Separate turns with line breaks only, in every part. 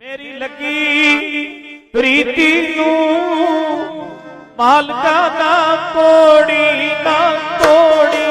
ਮੇਰੀ ਲੱਗੀ ਪ੍ਰੀਤੀ ਨੂੰ ਮਾਲਕਾ ਦਾ ਕੋੜੀ ਨਾ ਤੋੜੀ।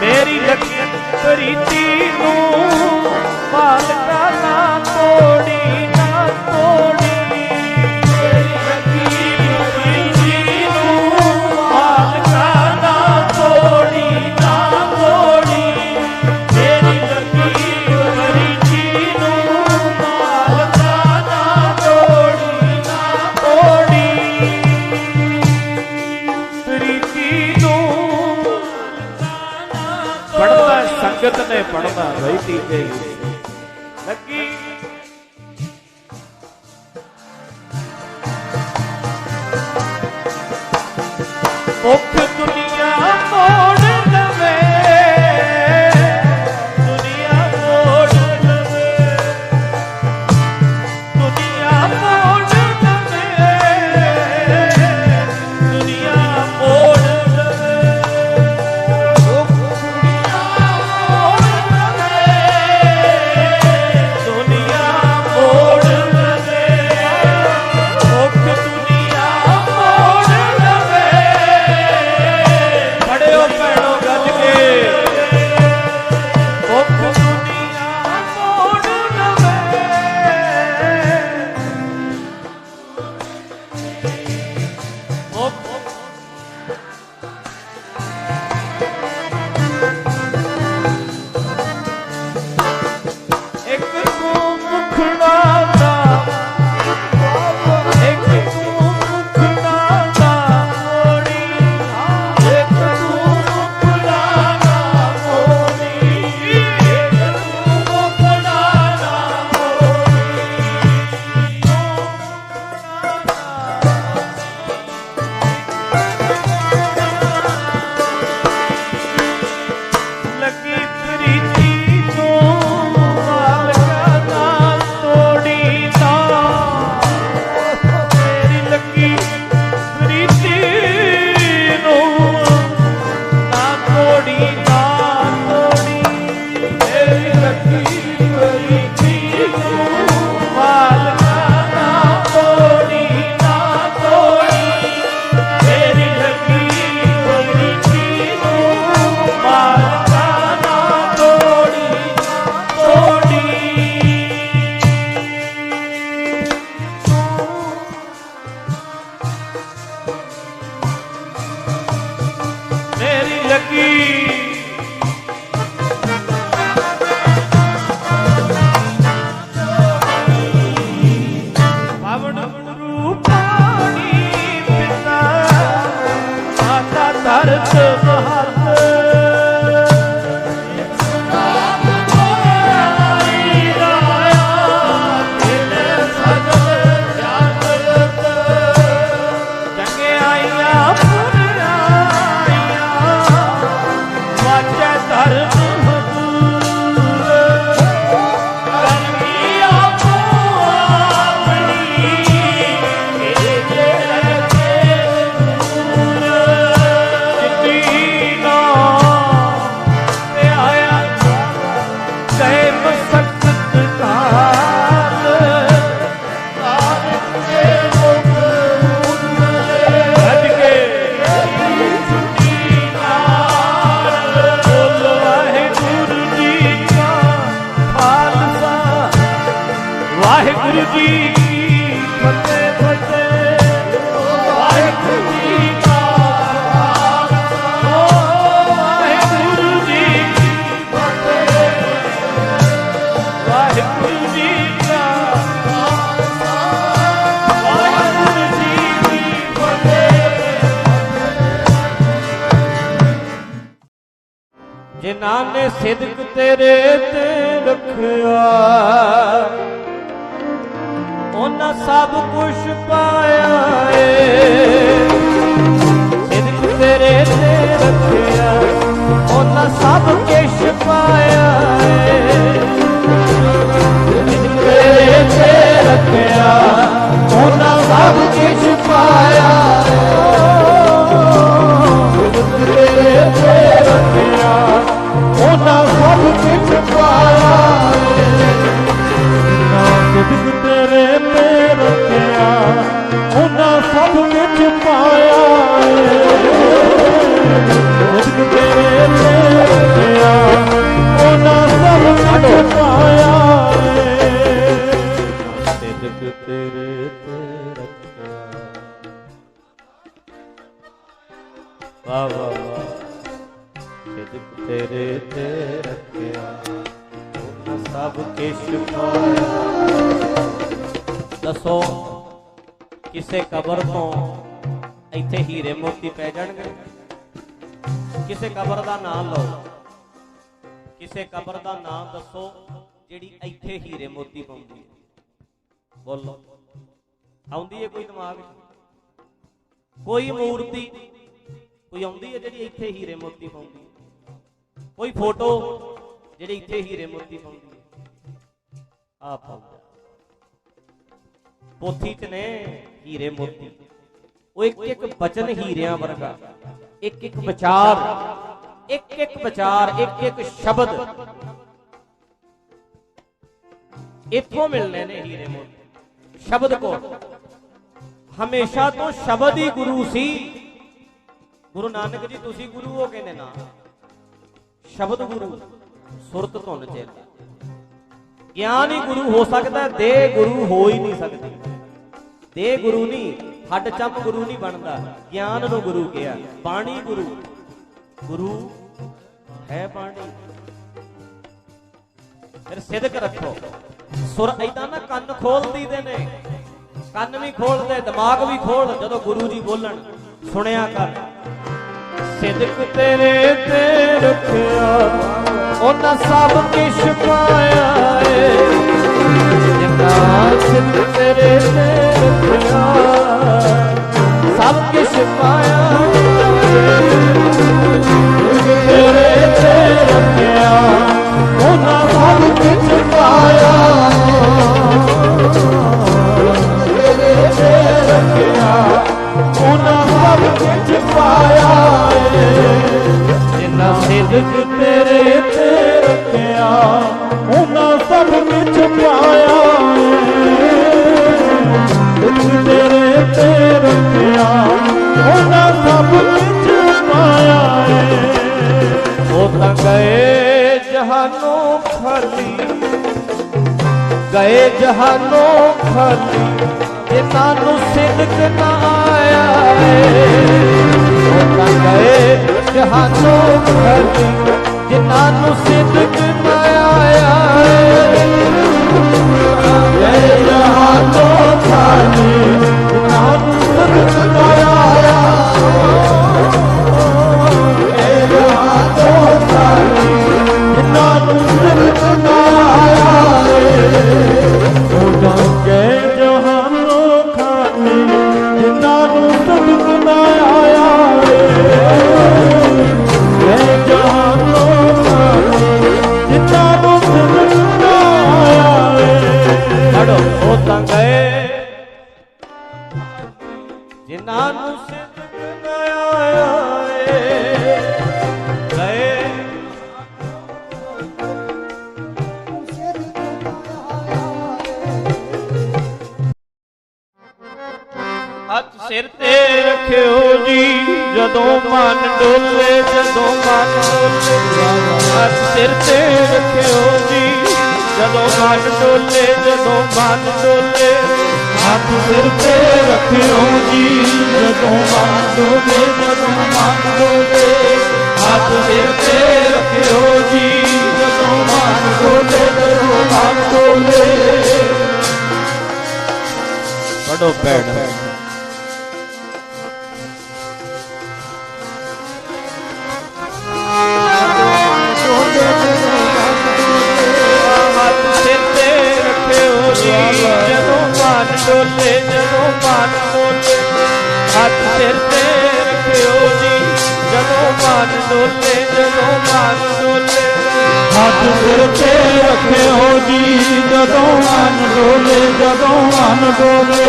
ਮੇਰੀ ਲੱਗੀ ਪ੍ਰੀਤੀ ਨੂੰ ਮਾਤਾ ਰਹੀਤੀ ਤੇ ਲੱਗੀ ਮੁਖ Yeah. ਤੇਰੇ ਤੇ ਰੱਖਿਆ। ਉਹਨਾਂ ਸਭ ਕੁਝ ਪਾਇਆ ਏ। ਸਿਦਕ ਤੇਰੇ ਤੇ ਰੱਖਿਆ। ਉਹਨਾਂ ਸਭ ਕੁਝ ਪਾਇਆ ਏ। ਸਿਦਕ ਤੇਰੇ ਤੇ ਰੱਖਿਆ। ਉਹਨਾਂ ਸਭ ਕੁਝ ਪਾਇਆ ਚੇਤ ਰੱਖਿਆ। ਵਾ ਵਾ ਵਾ ਸਿਦਕ ਤੇਰੇ ਤੇ ਰੱਖਿਆ। ਉਹ ਸਭ ਕਿਛ ਪਾਇਆ। ਦੱਸੋ, ਕਿਸੇ ਕਬਰ ਤੋਂ ਇੱਥੇ ਹੀਰੇ ਮੋਤੀ ਪੈ ਜਾਣਗੇ? ਕਿਸੇ ਕਬਰ ਦਾ ਨਾਮ ਲਓ। ਕਿਸੇ ਕਬਰ ਦਾ ਨਾਮ ਦੱਸੋ, ਜਿਹੜੀ ਇੱਥੇ ਹੀਰੇ ਮੋਤੀ ਪਾਉਂਦੀ ਹੈ। ਬੋਲੋ। ਆਉਂਦੀ ਹੈ ਕੋਈ ਦਿਮਾਗ 'ਚ ਕੋਈ ਮੂਰਤੀ? ਕੋਈ ਆਉਂਦੀ ਹੈ ਜਿਹੜੀ ਇੱਥੇ ਹੀਰੇ ਮੋਤੀ ਪਾਉਂਦੀ ਹੈ ਕੋਈ ਫੋਟੋ ਜਿਹੜੀ ਇੱਥੇ ਹੀਰੇ ਮੋਤੀ ਪਾਉਂਦੀ ਹੈ ਆ ਪਾਉਂਦਾ। ਪੋਥੀ 'ਚ ਨੇ ਹੀਰੇ ਮੋਤੀ ਉਹ ਇੱਕ ਇੱਕ ਬਚਨ ਹੀਰਿਆਂ ਵਰਗਾ। ਇੱਕ ਇੱਕ ਵਿਚਾਰ। ਇੱਕ ਇੱਕ ਵਿਚਾਰ, ਇੱਕ ਇੱਕ ਸ਼ਬਦ। ਇੱਥੋਂ ਮਿਲਨੇ ਨੇ ਹੀਰੇ ਮੋਤੀ ਸ਼ਬਦ ਕੋ ਹਮੇਸ਼ਾ ਤੋਂ ਸ਼ਬਦ ਹੀ ਗੁਰੂ ਸੀ। ਗੁਰੂ ਨਾਨਕ ਜੀ, ਤੁਸੀਂ ਗੁਰੂ ਹੋ ਕਹਿੰਦੇ ਨਾ। ਸ਼ਬਦ ਗੁਰੂ, ਸੁਰਤ ਧੁਨ ਚੇਲਾ ਗਿਆਨ ਹੀ ਗੁਰੂ ਹੋ ਸਕਦਾ ਦੇ ਗੁਰੂ ਹੋ ਹੀ ਨਹੀਂ ਸਕਦੇ। ਦੇ ਗੁਰੂ ਨਹੀਂ, ਹੱਡ ਚੱਪ ਗੁਰੂ ਨਹੀਂ ਬਣਦਾ। ਗਿਆਨ ਨੂੰ ਗੁਰੂ ਕਿਹਾ। ਬਾਣੀ ਗੁਰੂ। ਗੁਰੂ ਹੈ ਬਾਣੀ। ਫਿਰ ਸਿਦਕ ਰੱਖੋ। ਸੁਰ ਐਦਾਂ ਨਾ ਕੰਨ ਖੋਲ ਦਈਦੇ ਨੇ। ਕੰਨ ਵੀ ਖੋਲ ਤੇ ਦਿਮਾਗ ਵੀ ਖੋਲ ਜਦੋਂ ਗੁਰੂ ਜੀ ਬੋਲਣ, ਸੁਣਿਆ ਕਰ। ਸਿਦਕ ਤੇਰੇ ਤੇ ਰੱਖਿਆ, ਉਹਨਾਂ ਸਭ ਕਿਛ ਪਾਇਆ ਏ। ਜਿੰਨਾ ਸਿਦਕ ਤੇਰੇ ਤੇ ਰੱਖਿਆ, ਸਭ ਕਿਛ ਪਾਇਆ ਤੇਰੇ ਤੇ ਤੇਰੇ ਤੇ ਰੱਖਿਆ। ਉਹਨਾਂ ਸਭ ਕੁਝ ਪਾਇਆ ਏ। ਉਹ ਤਾਂ ਗਏ ਜਹਾਨੋਂ ਖਾਲੀ ਗਏ ਜਹਾਨੋਂ ਖਾਲੀ ਜਿਨ੍ਹਾਂ ਨੂੰ ਸਿਦਕ ਨਾ ਆਇਆ ਏ। ਉਹ ਤਾਂ ਗਏ ਜਹਾਨੋਂ ਖਾਲੀ ਜਿਨ੍ਹਾਂ ਨੂੰ ਸਿਦਕ ਨਾ ਜਦੋਂ ਮਨ ਡੋਲੇ, ਜਦੋਂ ਮਨ ਡੋਲੇ, ਸਿਰ ਤੇ ਰੱਖਿਓ ਜੀ। ਜਦੋਂ ਮਨ ਡੋਲੇ, ਜਦੋਂ ਮਨ ਡੋਲੇ, ਹੱਥ ਸਿਰ ਤੇ ਰੱਖਿਓ ਜੀ। ਜਦੋਂ ਮਨ ਡੋਲੇ, ਜਦੋਂ ਮਨ ਡੋਲੇ, ਹੱਥ ਸਿਰ ਤੇ ਰੱਖਿਓ ਜੀ। ਜਦੋਂ ਮਨ ਡੋਲੇ, ਜਦੋਂ ਮਨ ਡੋਲੇ। ਪੜੋ ਪੈੜ ਮਨ ਡੋਲੇ ਜਦੋਂ ਮਨ ਡੋਲੇ ਹੱਥ ਸਿਰ ਤੇ ਰੱਖਿਓ ਜੀ, ਜਦੋਂ ਮਨ ਡੋਲੇ, ਜਦੋਂ ਮਨ ਡੋਲੇ। ਹੱਥ ਸਿਰ ਤੇ ਰੱਖਿਓ ਜੀ, ਜਦੋਂ ਮਨ ਡੋਲੇ, ਜਦੋਂ ਮਨ ਡੋਲੇ।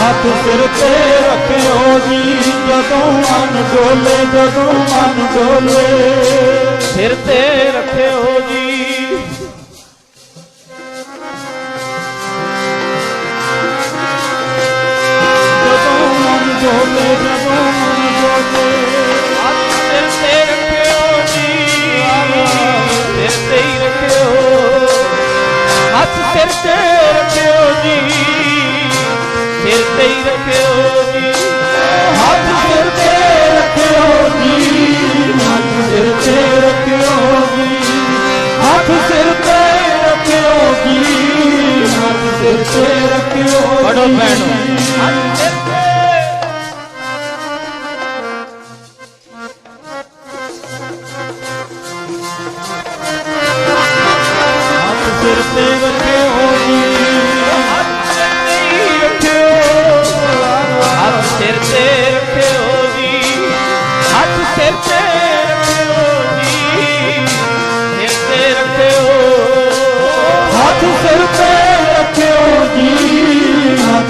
ਹੱਥ ਸਿਰ ਤੇ ਰੱਖਿਓ ਜੀ, ਜਦੋਂ ਮਨ ਡੋਲੇ, ਜਦੋਂ ਮਨ ਡੋਲੇ। ਸਿਰ ਤੇ ਰੱਖਿਓ ਮਨ ਡੋਲੇ ਜਦੋਂ ਮਨ ਡੋਲੇ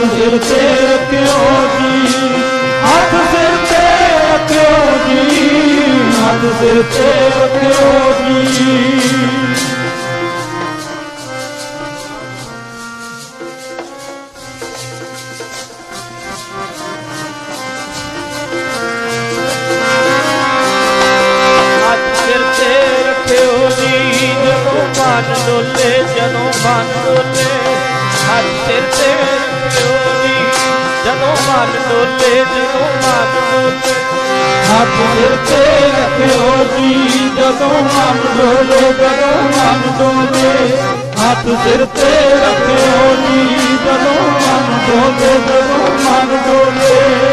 ਜੀ ਹੱਥ ਸਿਰ ਤੇ ਰੱਖਿਓ ਜੀ ਹੱਥ ਸਿਰ ਤੇ ਰੱਖਿਓ ਜੀ ਹੱਥ ਸਿਰ ਤੇ ਰੱਖਿਓ
ਤੋਲੇ ਜਦੋਂ ਮਨ ਹੱਥ ਤੇ ਰੱਖਿਓ ਜੀ, ਜਦੋਂ ਮਨ ਡੋਲੇ ਜਦੋਂ ਮਨ ਡੋਲੇ
ਹੱਥ ਸਿਰ ਤੇ ਰੱਖਿਓ ਜੀ, ਜਦੋਂ ਮਨ ਡੋਲੇ ਜਦੋਂ ਮਨ ਡੋਲੇ